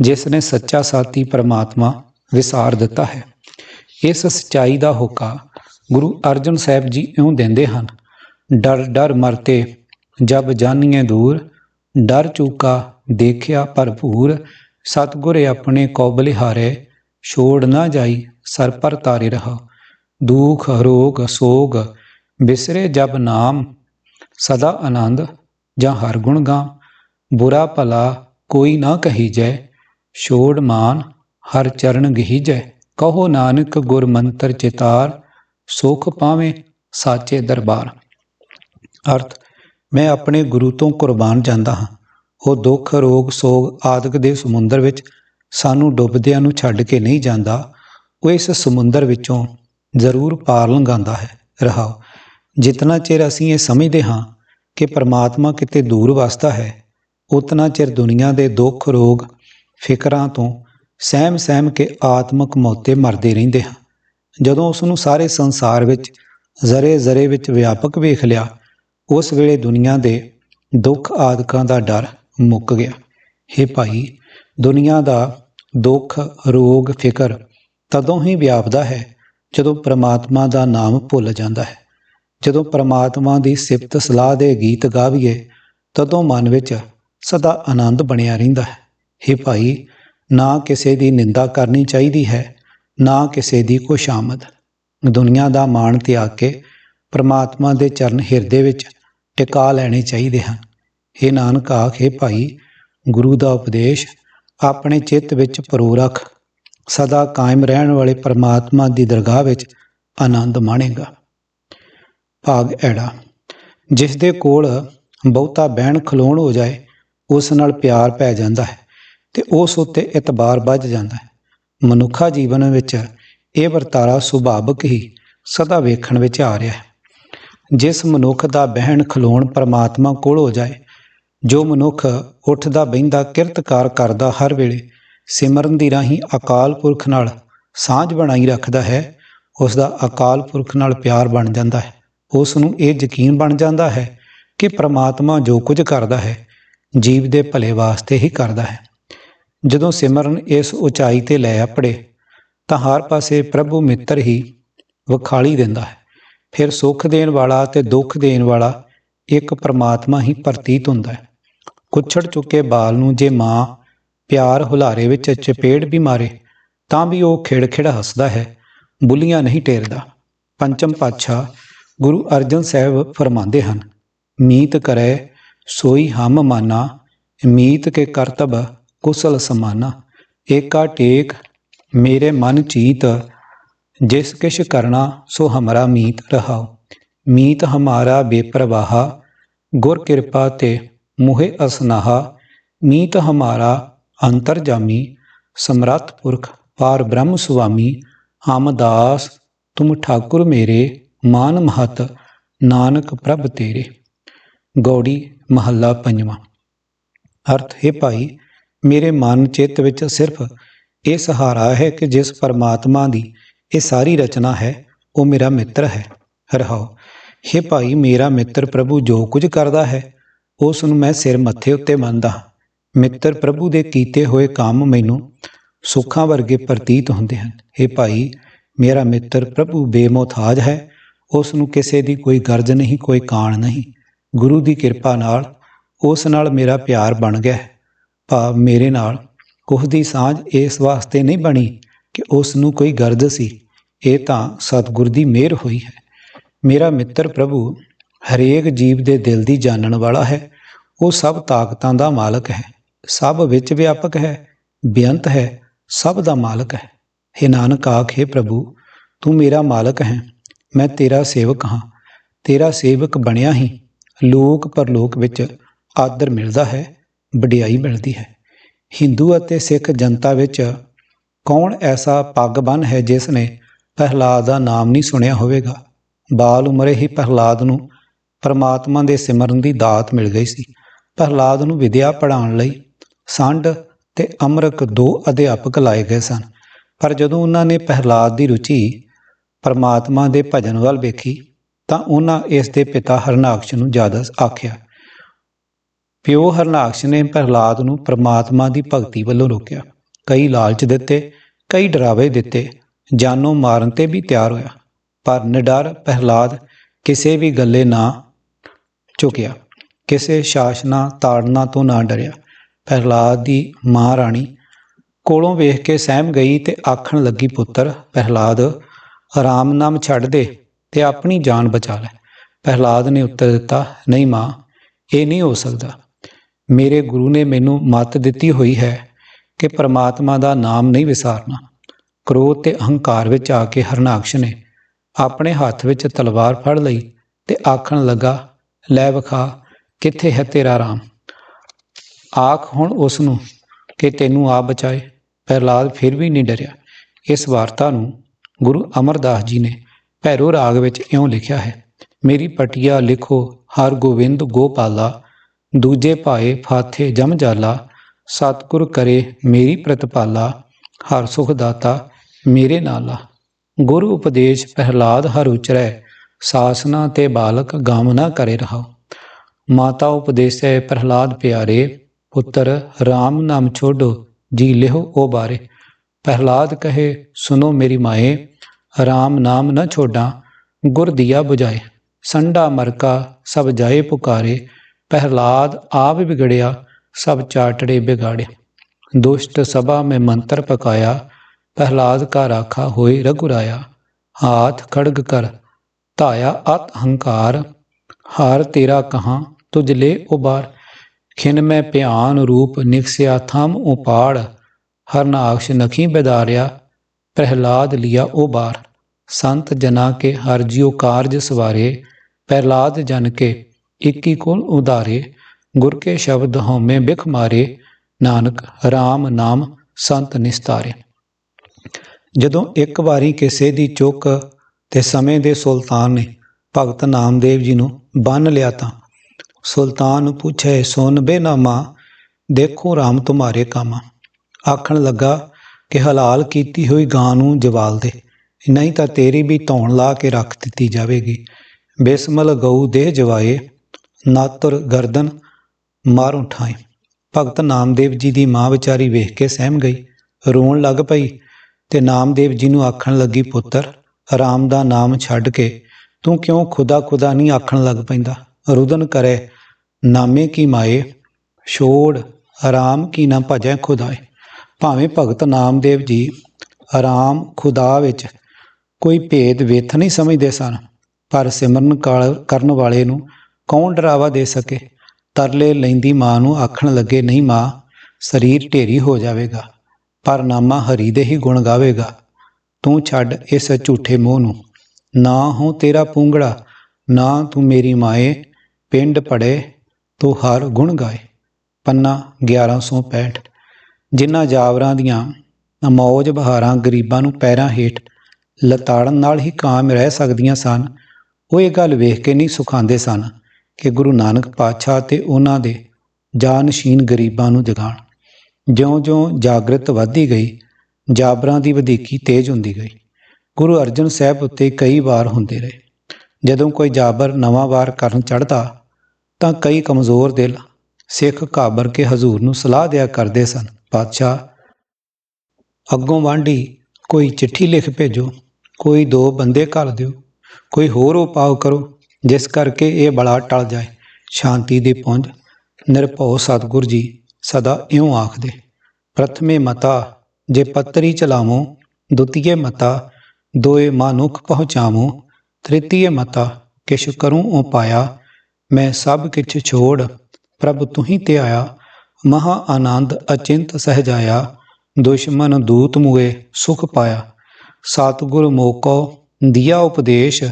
ਜਿਸ ਨੇ ਸੱਚਾ ਸਾਥੀ ਪਰਮਾਤਮਾ ਵਿਸਾਰ ਦਿੱਤਾ ਹੈ। ਇਸ ਸਚਾਈ ਦਾ ਹੋਕਾ ਗੁਰੂ ਅਰਜਨ ਸਾਹਿਬ ਜੀ ਇਉਂ ਦਿੰਦੇ ਹਨ, ਡਰ ਡਰ ਮਰਤੇ, ਜਬ ਜਾਨੀਏ ਦੂਰ, ਡਰ ਚੂਕਾ ਦੇਖਿਆ ਭਰਪੂਰ, ਸਤਗੁਰ ਆਪਣੇ ਕੋ ਬਲਿਹਾਰੇ, ਛੋੜ ਨਾ ਜਾਈ, ਸਰ ਪਰ ਤਾਰੇ ਰਹਾ, ਦੁਖ, ਰੋਗ, ਸੋਗ ਬਿਸਰੇ ਜਬ ਨਾਮ, ਸਦਾ ਆਨੰਦ ਜਾਂ ਹਰ ਗੁਣ ਗਾ। ਬੁਰਾ ਭਲਾ ਕੋਈ ਨਾ ਕਹੀ ਜੈ ਛੋੜ ਮਾਨ ਹਰ ਚਰਨ ਗਹੀ ਜੈ ਕਹੋ ਨਾਨਕ ਗੁਰ ਮੰਤਰ ਚਿਤਾਰ, ਸੁਖ ਪਾਵੇਂ ਸਾਚੇ ਦਰਬਾਰ। ਅਰਥ, ਮੈਂ ਆਪਣੇ ਗੁਰੂ ਤੋਂ ਕੁਰਬਾਨ ਜਾਂਦਾ ਹਾਂ। ਉਹ ਦੁੱਖ, ਰੋਗ, ਸੋਗ ਆਦਿਕ ਦੇ ਸਮੁੰਦਰ ਵਿੱਚ ਸਾਨੂੰ ਡੁੱਬਦਿਆਂ ਨੂੰ ਛੱਡ ਕੇ ਨਹੀਂ ਜਾਂਦਾ। ਉਹ ਇਸ ਸਮੁੰਦਰ ਵਿੱਚੋਂ ਜ਼ਰੂਰ ਪਾਰ ਲੰਘਾਉਂਦਾ ਹੈ। ਰਹਾਓ। ਜਿਤਨਾ ਚਿਰ ਅਸੀਂ ਇਹ ਸਮਝਦੇ ਹਾਂ ਕਿ ਪਰਮਾਤਮਾ ਕਿਤੇ ਦੂਰ ਵਸਦਾ ਹੈ, ਉਤਨਾ ਚਿਰ ਦੁਨੀਆ ਦੇ ਦੁੱਖ, ਰੋਗ, ਫਿਕਰਾਂ ਤੋਂ ਸਹਿਮ ਸਹਿਮ ਕੇ ਆਤਮਕ ਮੌਤੇ ਮਰਦੇ ਰਹਿੰਦੇ ਹਾਂ। ਜਦੋਂ ਉਸ ਨੂੰ ਸਾਰੇ ਸੰਸਾਰ ਵਿੱਚ ਜ਼ਰੇ ਜ਼ਰੇ ਵਿੱਚ ਵਿਆਪਕ ਵੇਖ ਲਿਆ, ਉਸ ਵੇਲੇ ਦੁਨੀਆ ਦੇ ਦੁੱਖ ਆਦਿਕਾਂ ਦਾ ਡਰ ਮੁੱਕ ਗਿਆ। हे ਭਾਈ, ਦੁਨੀਆ ਦਾ ਦੁੱਖ, ਰੋਗ, ਫਿਕਰ ਤਦੋਂ ਹੀ ਵਿਆਪਦਾ ਹੈ ਜਦੋਂ ਪ੍ਰਮਾਤਮਾ ਦਾ ਨਾਮ ਭੁੱਲ ਜਾਂਦਾ ਹੈ। ਜਦੋਂ ਪ੍ਰਮਾਤਮਾ ਦੀ ਸਿਫਤ ਸਲਾਹ ਦੇ ਗੀਤ ਗਾਵੀਏ, ਤਦੋਂ ਮਨ ਵਿੱਚ ਸਦਾ ਆਨੰਦ ਬਣਿਆ ਰਹਿੰਦਾ ਹੈ। हे ਭਾਈ, ਨਾ ਕਿਸੇ ਦੀ ਨਿੰਦਾ ਕਰਨੀ ਚਾਹੀਦੀ ਹੈ, ਨਾ ਕਿਸੇ ਦੀ ਖੁਸ਼ਾਮਦ ਦੁਨੀਆ ਦਾ ਮਾਣ ਤਿਆਗ ਕੇ ਪ੍ਰਮਾਤਮਾ ਦੇ ਚਰਨ ਹਿਰਦੇ ਵਿੱਚ ਟਿਕਾ ਲੈਣੇ ਚਾਹੀਦੇ ਹਨ। ਇਹ ਨਾਨਕ ਆਖੇ ਭਾਈ, ਗੁਰੂ ਦਾ ਉਪਦੇਸ਼ ਆਪਣੇ ਚਿੱਤ ਵਿੱਚ ਪਰੋ ਰੱਖ। ਸਦਾ ਕਾਇਮ ਰਹਿਣ ਵਾਲੇ ਪ੍ਰਮਾਤਮਾ ਦੀ ਦਰਗਾਹ ਵਿੱਚ ਆਨੰਦ ਮਾਣੇਗਾ। ਭਾਗ ਐੜਾ। ਜਿਸ ਦੇ ਕੋਲ ਬਹੁਤਾ ਬਹਿਣ ਖਲੋਣ ਹੋ ਜਾਏ, ਉਸ ਨਾਲ ਪਿਆਰ ਪੈ ਜਾਂਦਾ ਹੈ ਤੇ ਉਸ ਉੱਤੇ ਇਤਬਾਰ ਵੱਜ ਜਾਂਦਾ ਹੈ। ਮਨੁੱਖਾ ਜੀਵਨ ਵਿੱਚ ਇਹ ਵਰਤਾਰਾ ਸੁਭਾਵਿਕ ਹੀ ਸਦਾ ਵੇਖਣ ਵਿੱਚ ਆ ਰਿਹਾ ਹੈ। ਜਿਸ ਮਨੁੱਖ ਦਾ ਬਹਿਣ ਖਲੋਣ ਪਰਮਾਤਮਾ ਕੋਲ ਹੋ ਜਾਏ, ਜੋ ਮਨੁੱਖ ਉੱਠਦਾ ਬਹਿੰਦਾ ਕਿਰਤਕਾਰ ਕਰਦਾ ਹਰ ਵੇਲੇ, ਸਿਮਰਨ ਦੀ ਰਾਹੀਂ ਅਕਾਲ ਪੁਰਖ ਨਾਲ ਸਾਂਝ ਬਣਾਈ ਰੱਖਦਾ ਹੈ ਉਸ ਦਾ ਅਕਾਲ ਪੁਰਖ ਨਾਲ ਪਿਆਰ ਬਣ ਜਾਂਦਾ ਹੈ। ਉਸ ਨੂੰ ਇਹ ਯਕੀਨ ਬਣ ਜਾਂਦਾ ਹੈ ਕਿ ਪ੍ਰਮਾਤਮਾ ਜੋ ਕੁਝ ਕਰਦਾ ਹੈ, ਜੀਵ ਦੇ ਭਲੇ ਵਾਸਤੇ ਹੀ ਕਰਦਾ ਹੈ। ਜਦੋਂ ਸਿਮਰਨ ਇਸ ਉਚਾਈ ਤੇ ਲੈ ਆਪੜੇ ਤਾਂ ਹਰ ਪਾਸੇ ਪ੍ਰਭੂ ਮਿੱਤਰ ਹੀ ਵਿਖਾਲੀ ਦਿੰਦਾ ਹੈ। ਫਿਰ ਸੁੱਖ ਦੇਣ ਵਾਲਾ ਤੇ ਦੁੱਖ ਦੇਣ ਵਾਲਾ ਇੱਕ ਪ੍ਰਮਾਤਮਾ ਹੀ ਪ੍ਰਤੀਤ ਹੁੰਦਾ ਹੈ। ਕੁੱਛੜ ਚੁੱਕੇ ਬਾਲ ਨੂੰ ਜੇ ਮਾਂ ਪਿਆਰ ਹੁਲਾਰੇ ਵਿੱਚ ਚਪੇੜ ਵੀ ਮਾਰੇ, ਤਾਂ ਵੀ ਉਹ ਖਿੜ-ਖਿੜ ਹੱਸਦਾ ਹੈ, ਬੁੱਲੀਆਂ ਨਹੀਂ ਟੇਰਦਾ। ਪੰਚਮ ਪਾਤਸ਼ਾਹ ਗੁਰੂ ਅਰਜਨ ਸਾਹਿਬ ਫਰਮਾਉਂਦੇ ਹਨ, ਮੀਤ ਕਰੈ, ਸੋਈ ਹਮ ਮਾਨਾ, ਮੀਤ ਕੇ ਕਰਤਬ ਕੁਸਲ ਸਮਾਨਾ। ਏਕਾ ਟੇਕ, ਮੇਰੇ ਮਨ ਚੀਤ, ਜਿਸ ਕਿਛ ਕਰਨਾ ਸੋ ਹਮਰਾ ਮੀਤ ਰਹਾਓ ਮੀਤ ਹਮਾਰਾ ਬੇਪਰਵਾਹਾ, ਗੁਰ ਕਿਰਪਾ ਤੇ ਮੁਹਿ ਅਸਨਾਹਾ। ਮੀਤ ਹਮਾਰਾ ਅੰਤਰਜਾਮੀ, ਸਮਰੱਥ ਪੁਰਖ, ਪਾਰ ਬ੍ਰਹਮ ਸੁਆਮੀ। ਹਮਦਾਸ ਤੁਮ ਠਾਕੁਰ ਮੇਰੇ ਮਾਨ ਮਹਤ, ਨਾਨਕ ਪ੍ਰਭ ਤੇਰੇ। ਗੌੜੀ ਮਹੱਲਾ ਪੰਜਵਾਂ। ਅਰਥ, ਹੈ ਭਾਈ, ਮੇਰੇ ਮਨ ਚਿੱਤ ਵਿੱਚ ਸਿਰਫ ਇਹ ਸਹਾਰਾ ਹੈ ਕਿ ਜਿਸ ਪਰਮਾਤਮਾ ਦੀ ਇਹ ਸਾਰੀ ਰਚਨਾ ਹੈ, ਉਹ ਮੇਰਾ ਮਿੱਤਰ ਹੈ। ਰਹਾਓ हे ਭਾਈ, ਮੇਰਾ ਮਿੱਤਰ ਪ੍ਰਭੂ ਜੋ ਕੁਝ ਕਰਦਾ ਹੈ, ਉਸ ਨੂੰ ਮੈਂ ਸਿਰ ਮੱਥੇ ਉੱਤੇ ਮੰਨਦਾ ਹਾਂ। ਮਿੱਤਰ ਪ੍ਰਭੂ ਦੇ ਕੀਤੇ ਹੋਏ ਕੰਮ ਮੈਨੂੰ ਸੁੱਖਾਂ ਵਰਗੇ ਪ੍ਰਤੀਤ ਹੁੰਦੇ ਹਨ। हे ਭਾਈ, ਮੇਰਾ ਮਿੱਤਰ ਪ੍ਰਭੂ ਬੇਮੁਹਤਾਜ ਹੈ ਉਸ ਨੂੰ ਕਿਸੇ ਦੀ ਕੋਈ ਗਰਜ ਨਹੀਂ, ਕੋਈ ਕਾਣ ਨਹੀਂ। ਗੁਰੂ ਦੀ ਕਿਰਪਾ ਨਾਲ ਉਸ ਨਾਲ ਮੇਰਾ ਪਿਆਰ ਬਣ ਗਿਆ ਹੈ। ਭਾਵ ਮੇਰੇ ਨਾਲ ਉਸ ਦੀ ਸਾਂਝ ਇਸ ਵਾਸਤੇ ਨਹੀਂ ਬਣੀ ਕਿ ਉਸ ਨੂੰ ਕੋਈ ਗਰਜ ਸੀ। ਇਹ ਤਾਂ ਸਤਿਗੁਰ ਦੀ ਮਿਹਰ ਹੋਈ ਹੈ। ਮੇਰਾ ਮਿੱਤਰ ਪ੍ਰਭੂ, ਹਰੇਕ ਜੀਵ ਦੇ ਦਿਲ ਦੀ ਜਾਣਨ ਵਾਲਾ ਹੈ। ਉਹ ਸਭ ਤਾਕਤਾਂ ਦਾ ਮਾਲਕ ਹੈ। ਸਭ ਵਿੱਚ ਵਿਆਪਕ ਹੈ, ਬੇਅੰਤ ਹੈ, ਸਭ ਦਾ ਮਾਲਕ ਹੈ। ਹੇ ਨਾਨਕ ਆਖੇ ਪ੍ਰਭੂ, ਤੂੰ ਮੇਰਾ ਮਾਲਕ ਹੈ। ਮੈਂ ਤੇਰਾ ਸੇਵਕ ਹਾਂ। ਤੇਰਾ ਸੇਵਕ ਬਣਿਆ ਹੀ ਲੋਕ ਪਰਲੋਕ ਵਿੱਚ ਆਦਰ ਮਿਲਦਾ ਹੈ, ਵਡਿਆਈ ਮਿਲਦੀ ਹੈ। ਹਿੰਦੂ ਅਤੇ ਸਿੱਖ ਜਨਤਾ ਵਿੱਚ ਕੌਣ ਐਸਾ ਪੱਗਬਨ ਹੈ ਜਿਸ ਨੇ ਪ੍ਰਹਲਾਦ ਦਾ ਨਾਮ ਨਹੀਂ ਸੁਣਿਆ ਹੋਵੇਗਾ? ਬਾਲ ਉਮਰੇ ਹੀ ਪ੍ਰਹਲਾਦ ਨੂੰ ਪਰਮਾਤਮਾ ਦੇ ਸਿਮਰਨ ਦੀ ਦਾਤ ਮਿਲ ਗਈ ਸੀ। ਪ੍ਰਹਲਾਦ ਨੂੰ ਵਿਦਿਆ ਪੜਾਉਣ ਲਈ ਸੰਡ ਤੇ ਅਮਰਕ ਦੋ ਅਧਿਆਪਕ ਲਾਏ ਗਏ ਸਨ। ਪਰ ਜਦੋਂ ਉਹਨਾਂ ਨੇ ਪ੍ਰਹਲਾਦ ਦੀ ਰੁਚੀ ਪਰਮਾਤਮਾ ਦੇ ਭਜਨ ਵੱਲ ਵੇਖੀ ਤਾਂ ਉਹਨਾਂ ਇਸ ਦੇ ਪਿਤਾ ਹਰਨਾਕਸ਼ ਨੂੰ ਜ਼ਿਆਦਾ ਆਖਿਆ, ਪਿਓ ਹਰਨਾਕਸ਼ ਨੇ ਪ੍ਰਹਲਾਦ ਨੂੰ ਪਰਮਾਤਮਾ ਦੀ ਭਗਤੀ ਵੱਲੋਂ ਰੋਕਿਆ। ਕਈ ਲਾਲਚ ਦਿੱਤੇ, ਕਈ ਡਰਾਵੇ ਦਿੱਤੇ, ਜਾਨੋਂ ਮਾਰਨ ਤੇ ਵੀ ਤਿਆਰ ਹੋਇਆ, ਪਰ ਨਿਡਰ ਪ੍ਰਹਿਲਾਦ ਕਿਸੇ ਵੀ ਗੱਲੇ ਨਾ ਝੁਕਿਆ। ਕਿਸੇ ਸ਼ਾਸਨਾ ਤਾੜਨਾ ਤੋਂ ਨਾ ਡਰਿਆ। ਪ੍ਰਹਲਾਦ ਦੀ ਮਾਂ ਰਾਣੀ ਕੋਲੋਂ ਵੇਖ ਕੇ ਸਹਿਮ ਗਈ ਤੇ ਆਖਣ ਲੱਗੀ, ਪੁੱਤਰ, ਪ੍ਰਹਲਾਦ ਆਰਾਮ ਨਾਮ ਛੱਡ ਦੇ ਤੇ ਆਪਣੀ ਜਾਨ ਬਚਾ ਲੈ। ਪ੍ਰਹਲਾਦ ਨੇ ਉੱਤਰ ਦਿੱਤਾ, ਨਹੀਂ ਮਾਂ, ਇਹ ਨਹੀਂ ਹੋ ਸਕਦਾ। ਮੇਰੇ ਗੁਰੂ ਨੇ ਮੈਨੂੰ ਮੱਤ ਦਿੱਤੀ ਹੋਈ ਹੈ ਕਿ ਪਰਮਾਤਮਾ ਦਾ ਨਾਮ ਨਹੀਂ ਵਿਸਾਰਨਾ। ਕ੍ਰੋਧ ਤੇ ਅਹੰਕਾਰ ਵਿੱਚ ਆ ਕੇ ਹਰਨਾਕਸ਼ ਨੇ ਆਪਣੇ ਹੱਥ ਵਿੱਚ ਤਲਵਾਰ ਫੜ ਲਈ ਤੇ ਆਖਣ ਲੱਗਾ, ਲੈ ਵਿਖਾ, ਕਿੱਥੇ ਹੈ ਤੇਰਾ ਰਾਮ? ਆਖ ਹੁਣ ਉਸ ਨੂੰ ਕਿ ਤੈਨੂੰ ਆਪ ਬਚਾਏ। ਪ੍ਰਹਿਲਾਦ ਫਿਰ ਵੀ ਨਹੀਂ ਡਰਿਆ। ਇਸ ਵਾਰਤਾ ਨੂੰ ਗੁਰੂ ਅਮਰਦਾਸ ਜੀ ਨੇ ਭੈਰੋ ਰਾਗ ਵਿੱਚ ਇਉਂ ਲਿਖਿਆ ਹੈ, ਮੇਰੀ ਪਟਿਆ ਲਿਖੋ, ਹਰ ਗੋਬਿੰਦ ਗੋਪਾਲਾ, ਦੂਜੇ ਭਾਏ ਫਾਥੇ ਜਮ ਜਾਲਾ, ਸਤਿਗੁਰ ਕਰੇ ਮੇਰੀ ਪ੍ਰਤਪਾਲਾ, ਹਰ ਸੁਖ ਦਾਤਾ ਮੇਰੇ ਨਾਲਾ। ਗੁਰੂ ਉਪਦੇਸ਼ ਪ੍ਰਹਿਲਾਦ ਹਰ ਉਚਰੈ, ਸਾਸਨਾ ਤੇ ਬਾਲਕ ਗਾਮ ਨਾ ਕਰੇ ਰਹਾਓ ਮਾਤਾ ਉਪਦੇਸੈ ਪ੍ਰਹਲਾਦ ਪਿਆਰੇ, ਪੁੱਤਰ RAM ਨਾਮ ਛੋਡੋ, ਜੀ ਲਿਹੋ ਉਹ ਬਾਰੇ। ਪ੍ਰਹਲਾਦ ਕਹੇ ਸੁਨੋ ਮੇਰੀ ਮਾਏ RAM ਨਾਮ ਨ ਛੋਡਾਂ, ਗੁਰ ਦਿਆ 부ਜਾਏ ਸੰਡਾ ਮਰਕਾ, ਸਭ ਜਾਏ ਪੁਕਾਰੇ। ਪਹਿਲਾਦ ਆਪ ਵਿਗੜਿਆ, ਸਭ ਚਾਟੜੇ ਬਿਗਾੜੇ ਦੁਸ਼ਟ ਸਭਾ ਮੈਂ ਮੰਤਰ ਪਕਾਇਆ ਪਹਿਲਾਦ ਕਾ ਰਾਖਾ ਹੋਏ ਰਘੁਰਾਇਆ। ਹਾਥ ਖੜਗ ਕਰ, ਧਾਇਆ ਅਤ ਹੰਕਾਰ। ਹਾਰ ਤੇਰਾ ਕਹਾਂ, ਤੁਝ ਲੈ ਉਬਾਰ। ਖਿਨ ਮੈਂ ਭਿਆਨ ਰੂਪ ਨਿਕਸਿਆ ਥਮ ਉਪਾੜ। ਹਰਨਾਕਸ਼ ਨਖੀ ਬਿਦਾਰਿਆ ਪ੍ਰਹਿਲਾਦ ਲਿਆ ਉਹ ਬਾਰ। ਸੰਤ ਜਨਾ ਕੇ ਹਰ ਜਿਉ ਕਾਰਜ ਸਵਾਰੇ। ਪ੍ਰਹਿਲਾਦ ਜਨ ਕੇ ਇੱਕੀ ਕੋਲ ਉਧਾਰੇ। ਗੁਰ ਕੇ ਸ਼ਬਦ ਹਉਮੈ ਬਿਖ ਮਾਰੇ। ਨਾਨਕ RAM ਨਾਮ ਸੰਤ ਨਿਸਤਾਰੇ। ਜਦੋਂ ਇੱਕ ਵਾਰੀ ਕਿਸੇ ਦੀ ਚੁੱਕ ਤੇ ਸਮੇਂ ਦੇ ਸੁਲਤਾਨ ਨੇ ਭਗਤ ਨਾਮਦੇਵ ਜੀ ਨੂੰ ਬੰਨ ਲਿਆ ਤਾਂ ਸੁਲਤਾਨ ਨੂੰ ਪੁੱਛੇ ਸੁਨ ਬੇਨਾਮਾ, ਦੇਖੋ RAM ਤੁਮਾਰੇ ਕਾਮਾ। ਆਖਣ ਲੱਗਾ ਕਿ ਹਲਾਲ ਕੀਤੀ ਹੋਈ ਗਾਂ ਨੂੰ ਜਵਾਲ ਦੇ। ਨਹੀਂ ਤਾਂ ਤੇਰੀ ਵੀ ਧੌਣ ਲਾ ਕੇ ਰੱਖ ਦਿੱਤੀ ਜਾਵੇਗੀ। ਬਿਸਮਲ ਗਊ ਦੇਹ ਜਵਾਏ, ਨਾਤੁਰ ਗਰਦਨ ਮਾਰ ਉਠਾਏ। ਭਗਤ ਨਾਮਦੇਵ ਜੀ ਦੀ ਮਾਂ ਵਿਚਾਰੀ ਵੇਖ ਕੇ ਸਹਿਮ ਗਈ। ਰੋਣ ਲੱਗ ਪਈ ਤੇ ਨਾਮਦੇਵ ਜੀ ਨੂੰ ਆਖਣ ਲੱਗੀ, ਪੁੱਤਰ, ਰਾਮ ਦਾ ਨਾਮ ਛੱਡ ਕੇ ਤੂੰ ਕਿਉਂ ਖੁਦਾ ਖੁਦਾ ਨਹੀਂ ਆਖਣ ਲੱਗ ਪੈਂਦਾ? ਰੁਦਨ ਕਰੇ, ਨਾਮੇ ਕੀ ਮਾਏ? ਛੋੜ ਆਰਾਮ ਕੀ ਨਾ ਭਜੈ ਖੁਦਾਏ? ਭਾਵੇਂ ਭਗਤ ਨਾਮਦੇਵ ਜੀ ਆਰਾਮ ਖੁਦਾ ਵਿੱਚ ਕੋਈ ਭੇਦ ਵੇਥ ਨਹੀਂ ਸਮਝਦੇ ਸਨ, ਪਰ ਸਿਮਰਨ ਕਾਲ ਕਰਨ ਵਾਲੇ ਨੂੰ ਕੌਣ ਡਰਾਵਾ ਦੇ ਸਕੇ? ਤਰਲੇ ਲੈਂਦੀ ਮਾਂ ਨੂੰ ਆਖਣ ਲੱਗੇ, ਨਹੀਂ ਮਾਂ, ਸਰੀਰ ਢੇਰੀ ਹੋ ਜਾਵੇਗਾ, ਪਰ ਨਾਮਾ ਹਰੀ ਦੇ ਹੀ ਗੁਣ ਗਾਵੇਗਾ। ਤੂੰ ਛੱਡ ਇਸ ਝੂਠੇ ਮੋਹ ਨੂੰ। ਨਾ ਹੋ ਤੇਰਾ ਪੂੰਗੜਾ, ਨਾ ਤੂੰ ਮੇਰੀ ਮਾਏ। ਪਿੰਡ ਪੜੇ ਤੂੰ ਹਰ ਗੁਣ ਗਾਏ। ਪੰਨਾ 1165 ਜਿਨ੍ਹਾਂ ਜਾਵਰਾਂ ਦੀਆਂ ਮੌਜ ਬਹਾਰਾਂ ਗਰੀਬਾਂ ਨੂੰ ਪੈਰਾਂ ਹੇਠ ਲਤਾੜਨ ਨਾਲ ਹੀ ਕਾਇਮ ਰਹਿ ਸਕਦੀਆਂ ਸਨ, ਉਹ ਇਹ ਗੱਲ ਵੇਖ ਕੇ ਨਹੀਂ ਸੁਖਾਉਂਦੇ ਸਨ ਕਿ ਗੁਰੂ ਨਾਨਕ ਪਾਤਸ਼ਾਹ ਤੇ ਉਹਨਾਂ ਦੇ ਜਾਨਸ਼ੀਨ ਗਰੀਬਾਂ ਨੂੰ ਜਗਾਣ ਜਿਉਂ-ਜਿਉਂ ਜਾਗਰਤ ਵਧਦੀ ਗਈ, ਜਾਬਰਾਂ ਦੀ ਵਧੀਕੀ ਤੇਜ਼ ਹੁੰਦੀ ਗਈ। ਗੁਰੂ ਅਰਜਨ ਸਾਹਿਬ ਉੱਤੇ ਕਈ ਵਾਰ ਹੁੰਦੇ ਰਹੇ। ਜਦੋਂ ਕੋਈ ਜਾਬਰ ਨਵਾਂ ਵਾਰ ਕਰਨ ਚੜ੍ਹਦਾ, ਤਾਂ ਕਈ ਕਮਜ਼ੋਰ ਦਿਲ ਸਿੱਖ ਘਾਬਰ ਕੇ ਹਜ਼ੂਰ ਨੂੰ ਸਲਾਹ ਦਿਆ ਕਰਦੇ ਸਨ ਪਾਤਸ਼ਾਹ ਅੱਗੋਂ ਵਾਂਢੀ ਕੋਈ ਚਿੱਠੀ ਲਿਖ ਭੇਜੋ, ਕੋਈ ਦੋ ਬੰਦੇ ਘੱਲ ਦਿਓ, ਕੋਈ ਹੋਰ ਉਪਾਅ ਕਰੋ, ਜਿਸ ਕਰਕੇ ਇਹ ਬਲਾ ਟਲ ਜਾਏ, ਸ਼ਾਂਤੀ ਦੀ ਪੁੰਜ, ਨਿਰਭਉ ਸਤਿਗੁਰ ਜੀ ਸਦਾ ਇਉਂ ਆਖਦੇ, ਪ੍ਰਥਮੇ ਮਤਾ ਜੇ ਪੱਤਰੀ ਚਲਾਵੋ, ਦੁਤੀਏ ਮਤਾ ਦੋਏ ਮਾਨੁਖ ਪਹੁੰਚਾਵੋ, ਤ੍ਰਿਤੀਏ ਮਤਾ ਕਿਛ ਕਰੂੰ ਉਪਾਇਆ, ਮੈਂ ਸਭ ਕਿਛ ਛੋੜ ਪ੍ਰਭ ਤੂੰ ਤੇ ਆਇਆ ਮਹਾ ਆਨੰਦ ਅਚਿੰਤ ਸਹਜਾਇਆ, ਦੁਸ਼ਮਨ ਦੂਤ ਮੁਏ ਸੁਖ ਪਾਇਆ। ਸਤਿਗੁਰ ਮੋਕੋ ਦਿਆ ਉਪਦੇਸ਼,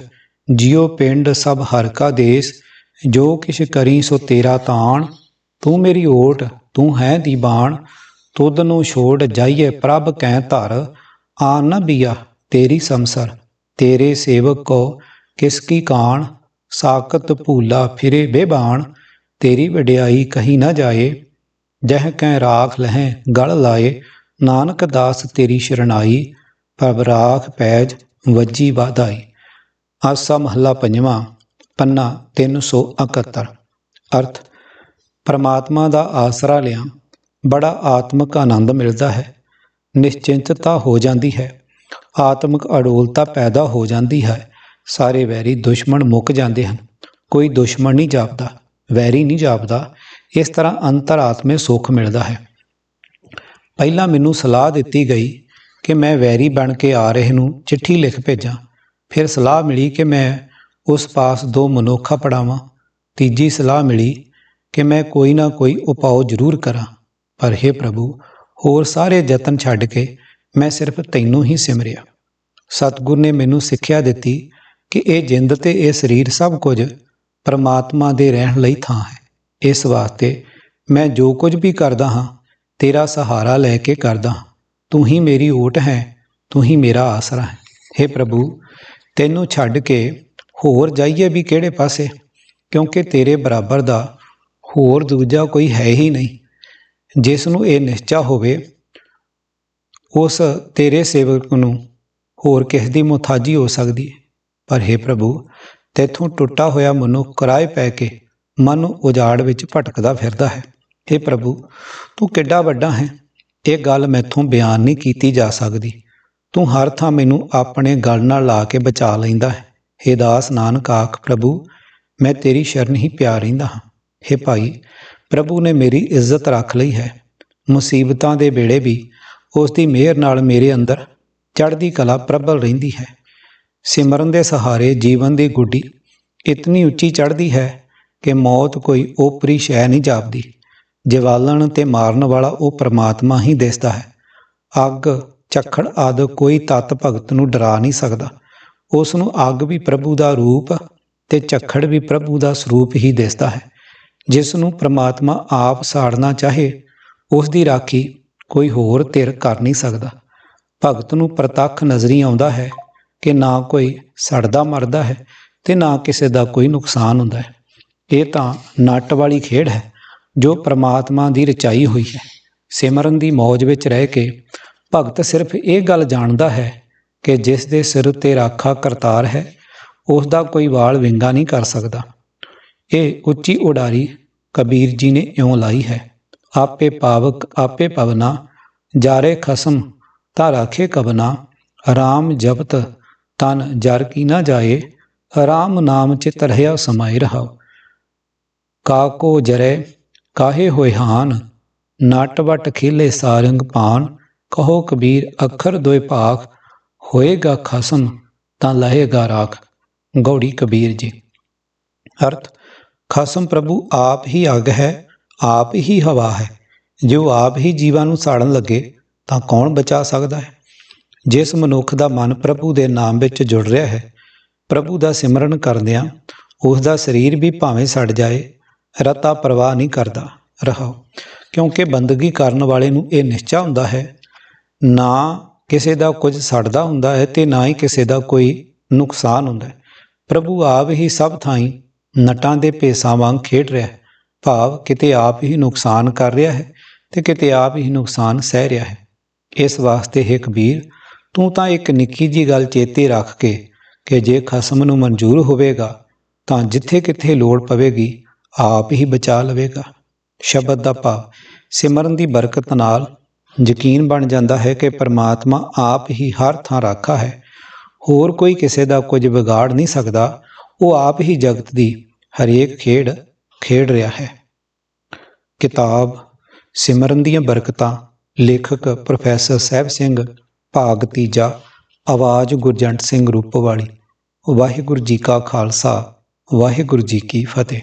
ਜਿਉ ਪਿੰਡ ਸਭ ਹਰ ਕਾ ਦੇਸ, ਜੋ ਕਿਛ ਕਰੀ ਸੋ ਤੇਰਾ ਤਾਣ। ਤੂੰ ਮੇਰੀ ਓਟ, ਤੂੰ ਹੈ ਦੀਵਾਨ ਤੁਧ ਨੂੰ ਛੋੜ ਜਾਈਏ ਪ੍ਰਭ ਕਹਿ ਧਰ। ਆਨ ਨ ਬੀਆ ਤੇਰੀ ਸੰਸਰ, ਤੇਰੇ ਸੇਵਕ ਕੋ ਕਿਸ ਕੀ ਕਾਣ। ਸਾਕਤ ਭੂਲਾ ਫਿਰੇ ਬੇਬਾਨ ਤੇਰੀ ਵਡਿਆਈ ਕਹੀ ਨਾ ਜਾਏ, ਜਹ ਕੈ ਰਾਖ ਲਹੈ ਗਲ ਲਾਏ, ਨਾਨਕ ਦਾਸ ਤੇਰੀ ਸ਼ਰਣਾਈ, ਪ੍ਰਭ ਰਾਖ ਪੈਜ ਵੱਜੀ ਵਾਧਾਈ। ਆਸਾ ਮਹੱਲਾ ਪੰਜਵਾਂ, ਪੰਨਾ 371 ਅਰਥ, ਪਰਮਾਤਮਾ ਦਾ ਆਸਰਾ ਲਿਆ, ਬੜਾ ਆਤਮਿਕ ਆਨੰਦ ਮਿਲਦਾ ਹੈ, ਨਿਸ਼ਚਿੰਤਤਾ ਹੋ ਜਾਂਦੀ ਹੈ, ਆਤਮਿਕ ਅਡੋਲਤਾ ਪੈਦਾ ਹੋ ਜਾਂਦੀ ਹੈ, ਸਾਰੇ ਵੈਰੀ ਦੁਸ਼ਮਣ ਮੁੱਕ ਜਾਂਦੇ ਹਨ, ਕੋਈ ਦੁਸ਼ਮਣ ਨਹੀਂ ਜਾਪਦਾ। ਵੈਰੀ ਨਹੀਂ ਜਾਪਦਾ। ਇਸ ਤਰ੍ਹਾਂ ਅੰਤਰਾਤਮੇ ਸੁੱਖ ਮਿਲਦਾ ਹੈ। ਪਹਿਲਾਂ ਮੈਨੂੰ ਸਲਾਹ ਦਿੱਤੀ ਗਈ ਕਿ ਮੈਂ ਵੈਰੀ ਬਣ ਕੇ ਆ ਰਹੇ ਨੂੰ ਚਿੱਠੀ ਲਿਖ ਭੇਜਾਂ। ਫਿਰ ਸਲਾਹ ਮਿਲੀ ਕਿ ਮੈਂ ਉਸ ਪਾਸ ਦੋ ਮਨੋਖਾ ਪੜਾਵਾਂ ਤੀਜੀ ਸਲਾਹ ਮਿਲੀ ਕਿ ਮੈਂ ਕੋਈ ਨਾ ਕੋਈ ਉਪਾਅ ਜ਼ਰੂਰ ਕਰਾਂ। ਪਰ हे ਪ੍ਰਭੂ, ਹੋਰ ਸਾਰੇ ਯਤਨ ਛੱਡ ਕੇ ਮੈਂ ਸਿਰਫ ਤੈਨੂੰ ਹੀ ਸਿਮਰਿਆ। ਸਤਿਗੁਰ ਨੇ ਮੈਨੂੰ ਸਿੱਖਿਆ ਦਿੱਤੀ ਕਿ ਇਹ ਜਿੰਦ ਤੇ ਇਹ ਸਰੀਰ ਸਭ ਕੁਝ ਪਰਮਾਤਮਾ ਦੇ ਰਹਿਣ ਲਈ ਥਾਂ ਹੈ। ਇਸ ਵਾਸਤੇ ਮੈਂ ਜੋ ਕੁਝ ਵੀ ਕਰਦਾ ਹਾਂ, ਤੇਰਾ ਸਹਾਰਾ ਲੈ ਕੇ ਕਰਦਾ ਹਾਂ। ਤੂੰ ਹੀ ਮੇਰੀ ਓਟ ਹੈ, ਤੂੰ ਹੀ ਮੇਰਾ ਆਸਰਾ ਹੈ। हे ਪ੍ਰਭੂ, ਤੈਨੂੰ ਛੱਡ ਕੇ ਹੋਰ ਜਾਈਏ ਵੀ ਕਿਹੜੇ ਪਾਸੇ? ਕਿਉਂਕਿ ਤੇਰੇ ਬਰਾਬਰ ਦਾ ਹੋਰ ਦੂਜਾ ਕੋਈ ਹੈ ਹੀ ਨਹੀਂ। ਜਿਸ ਨੂੰ ਇਹ ਨਿਸ਼ਚਾ ਹੋਵੇ, ਉਸ ਤੇਰੇ ਸੇਵਕ ਨੂੰ ਹੋਰ ਕਿਸ ਦੀ ਮੁਤਾਜੀ ਹੋ ਸਕਦੀ ਹੈ। ਪਰ हे ਪ੍ਰਭੂ ਤੇਥੋਂ ਟੁੱਟਾ ਹੋਇਆ ਮਨੁੱਖ ਕਿਰਾਏ ਪੈ ਕੇ ਮਨ ਉਜਾੜ ਵਿੱਚ ਭਟਕਦਾ ਫਿਰਦਾ ਹੈ हे ਪ੍ਰਭੂ ਤੂੰ ਕਿੱਡਾ ਵੱਡਾ ਹੈ ਇਹ ਗੱਲ ਮੈਥੋਂ ਬਿਆਨ ਨਹੀਂ ਕੀਤੀ ਜਾ ਸਕਦੀ ਤੂੰ ਹਰ ਥਾਂ ਮੈਨੂੰ ਆਪਣੇ ਗਲ ਨਾਲ ਲਾ ਕੇ ਬਚਾ ਲੈਂਦਾ ਹੈ हे ਦਾਸ ਨਾਨਕ ਆਖ ਪ੍ਰਭੂ ਮੈਂ ਤੇਰੀ ਸ਼ਰਨ ਹੀ ਪਿਆ ਰਹਿੰਦਾ ਹਾਂ हे ਭਾਈ ਪ੍ਰਭੂ ਨੇ ਮੇਰੀ ਇੱਜ਼ਤ ਰੱਖ ਲਈ ਹੈ ਮੁਸੀਬਤਾਂ ਦੇ ਵੇਲੇ ਵੀ ਉਸ ਦੀ ਮਿਹਰ ਨਾਲ ਮੇਰੇ ਅੰਦਰ ਚੜ੍ਹਦੀ ਕਲਾ ਪ੍ਰਬਲ ਰਹਿੰਦੀ ਹੈ ਸਿਮਰਨ ਦੇ ਸਹਾਰੇ ਜੀਵਨ ਦੀ ਗੁੱਡੀ ਇਤਨੀ ਉੱਚੀ ਚੜ੍ਹਦੀ ਹੈ ਕਿ ਮੌਤ ਕੋਈ ਓਪਰੀ ਸ਼ੈ ਨਹੀਂ ਜਾਪਦੀ। ਜਵਾਲਣ ਤੇ ਮਾਰਨ ਵਾਲਾ ਉਹ ਪ੍ਰਮਾਤਮਾ ਹੀ ਦਿਸਦਾ ਹੈ। ਅੱਗ ਚੱਖੜ ਆਦਿ ਕੋਈ ਤਤ ਭਗਤ ਨੂੰ ਡਰਾ ਨਹੀਂ ਸਕਦਾ। ਉਸ ਨੂੰ ਅੱਗ ਵੀ ਪ੍ਰਭੂ ਦਾ ਰੂਪ ਤੇ ਚੱਖੜ ਵੀ ਪ੍ਰਭੂ ਦਾ ਸਰੂਪ ਹੀ ਦਿਸਦਾ ਹੈ। ਜਿਸ ਨੂੰ ਪ੍ਰਮਾਤਮਾ ਆਪ ਸਾੜਨਾ ਚਾਹੇ ਉਸ ਦੀ ਰਾਖੀ ਕੋਈ ਹੋਰ ਧਿਰ ਕਰ ਨਹੀਂ ਸਕਦਾ। ਭਗਤ ਨੂੰ ਪ੍ਰਤੱਖ ਨਜ਼ਰੀ ਆਉਂਦਾ ਹੈ ਕਿ ਨਾ ਕੋਈ ਸੜਦਾ ਮਰਦਾ ਹੈ ਤੇ ਨਾ ਕਿਸੇ ਦਾ ਕੋਈ ਨੁਕਸਾਨ ਹੁੰਦਾ ਹੈ। ਇਹ ਤਾਂ ਨੱਟ ਵਾਲੀ ਖੇਡ ਹੈ ਜੋ ਪ੍ਰਮਾਤਮਾ ਦੀ ਰਚਾਈ ਹੋਈ ਹੈ। ਸਿਮਰਨ ਦੀ ਮੌਜ ਵਿੱਚ ਰਹਿ ਕੇ ਭਗਤ ਸਿਰਫ ਇਹ ਗੱਲ ਜਾਣਦਾ ਹੈ ਕਿ ਜਿਸ ਦੇ ਸਿਰ ਉੱਤੇ ਰਾਖਾ ਕਰਤਾਰ ਹੈ, ਉਸ ਦਾ ਕੋਈ ਵਾਲ ਵਿੰਗਾ ਨਹੀਂ ਕਰ ਸਕਦਾ। ਇਹ ਉੱਚੀ ਉਡਾਰੀ ਕਬੀਰ ਜੀ ਨੇ ਇਉਂ ਲਾਈ ਹੈ, ਆਪੇ ਪਾਵਕ, ਆਪੇ ਪਵਨਾ, ਜਾਰੇ ਖਸਮ ਤਾਂ ਰਾਖੇ ਕਬਨਾ ਆਰਾਮ ਜਪਤ ਤਨ ਜਰ ਕੀ ਨਾ ਜਾਏ ਆਰਾਮ ਨਾਮ ਚਿਤ ਰਹਿਆ ਸਮਾਏ ਰਹਾਓ ਕਾਕੋ ਜਰੇ, ਕਾਹੇ ਹੋਏ ਹਾਨ, ਨਟ ਵਟ ਖੇਲੇ ਸਾਰੰਗ ਪਾਨ, ਕਹੋ ਕਬੀਰ ਅੱਖਰ ਦੋਇ ਭਾਖ, ਹੋਏਗਾ ਖਸਮ ਤਾਂ ਲਹੇਗਾ ਰਾਖ, ਗੌੜੀ ਕਬੀਰ ਜੀ। ਅਰਥ, ਖਸਮ ਪ੍ਰਭੂ ਆਪ ਹੀ ਅੱਗ ਹੈ, ਆਪ ਹੀ ਹਵਾ ਹੈ, ਜੋ ਆਪ ਹੀ ਜੀਵਾਂ ਨੂੰ ਸਾੜਨ ਲੱਗੇ, ਤਾਂ ਕੌਣ ਬਚਾ ਸਕਦਾ ਹੈ? ਜਿਸ ਮਨੁੱਖ ਦਾ ਮਨ ਪ੍ਰਭੂ ਦੇ ਨਾਮ ਵਿੱਚ ਜੁੜ ਰਿਹਾ ਹੈ, ਪ੍ਰਭੂ ਦਾ ਸਿਮਰਨ ਕਰਦਿਆਂ ਉਸ ਦਾ ਸਰੀਰ ਵੀ ਭਾਵੇਂ ਸੜ ਜਾਏ, ਰਤਾ ਪਰਵਾਹ ਨਹੀਂ ਕਰਦਾ, ਰਹਾਓ। ਕਿਉਂਕਿ ਬੰਦਗੀ ਕਰਨ ਵਾਲੇ ਨੂੰ ਇਹ ਨਿਸ਼ਚਾ ਹੁੰਦਾ ਹੈ, ਨਾ ਕਿਸੇ ਦਾ ਕੁਝ ਸੜਦਾ ਹੁੰਦਾ ਹੈ ਤੇ ਨਾ ਹੀ ਕਿਸੇ ਦਾ ਕੋਈ ਨੁਕਸਾਨ ਹੁੰਦਾ ਹੈ। ਪ੍ਰਭੂ ਆਪ ਹੀ ਸਭ ਥਾਈਂ ਨਟਾਂ ਦੇ ਭੇਸਾਂ ਵਾਂਗ ਖੇਡ ਰਿਹਾ ਹੈ। ਭਾਵ ਕਿਤੇ ਆਪ ਹੀ ਨੁਕਸਾਨ ਕਰ ਰਿਹਾ ਹੈ ਤੇ ਕਿਤੇ ਆਪ ਹੀ ਨੁਕਸਾਨ ਸਹਿ ਰਿਹਾ ਹੈ। ਇਸ ਵਾਸਤੇ ਹੈ ਕਬੀਰ ਤੂੰ ਤਾਂ ਇੱਕ ਨਿੱਕੀ ਜੀ ਗੱਲ ਚੇਤੇ ਰੱਖ ਕੇ ਕਿ ਜੇ ਖਸਮ ਨੂੰ ਮਨਜ਼ੂਰ ਹੋਵੇਗਾ, ਤਾਂ ਜਿੱਥੇ ਕਿੱਥੇ ਲੋੜ ਪਵੇਗੀ, ਆਪ ਹੀ ਬਚਾ ਲਵੇਗਾ। ਸ਼ਬਦ ਦਾ ਭਾਵ, ਸਿਮਰਨ ਦੀ ਬਰਕਤ ਨਾਲ ਯਕੀਨ ਬਣ ਜਾਂਦਾ ਹੈ ਕਿ ਪਰਮਾਤਮਾ ਆਪ ਹੀ ਹਰ ਥਾਂ ਰਾਖਾ ਹੈ। ਹੋਰ ਕੋਈ ਕਿਸੇ ਦਾ ਕੁਝ ਵਿਗਾੜ ਨਹੀਂ ਸਕਦਾ, ਉਹ ਆਪ ਹੀ ਜਗਤ ਦੀ ਹਰੇਕ ਖੇਡ ਖੇਡ ਰਿਹਾ ਹੈ। ਕਿਤਾਬ, ਸਿਮਰਨ ਦੀਆਂ ਬਰਕਤਾਂ, ਲੇਖਕ ਪ੍ਰੋਫੈਸਰ ਸਾਹਿਬ ਸਿੰਘ ਭਾਗ ਤੀਜਾ ਆਵਾਜ਼ ਗੁਰਜੰਟ ਸਿੰਘ ਰੂਪਵਾਲੀ ਵਾਹਿਗੁਰੂ ਜੀ ਕਾ ਖਾਲਸਾ ਵਾਹਿਗੁਰੂ ਜੀ ਕੀ ਫਤਿਹ।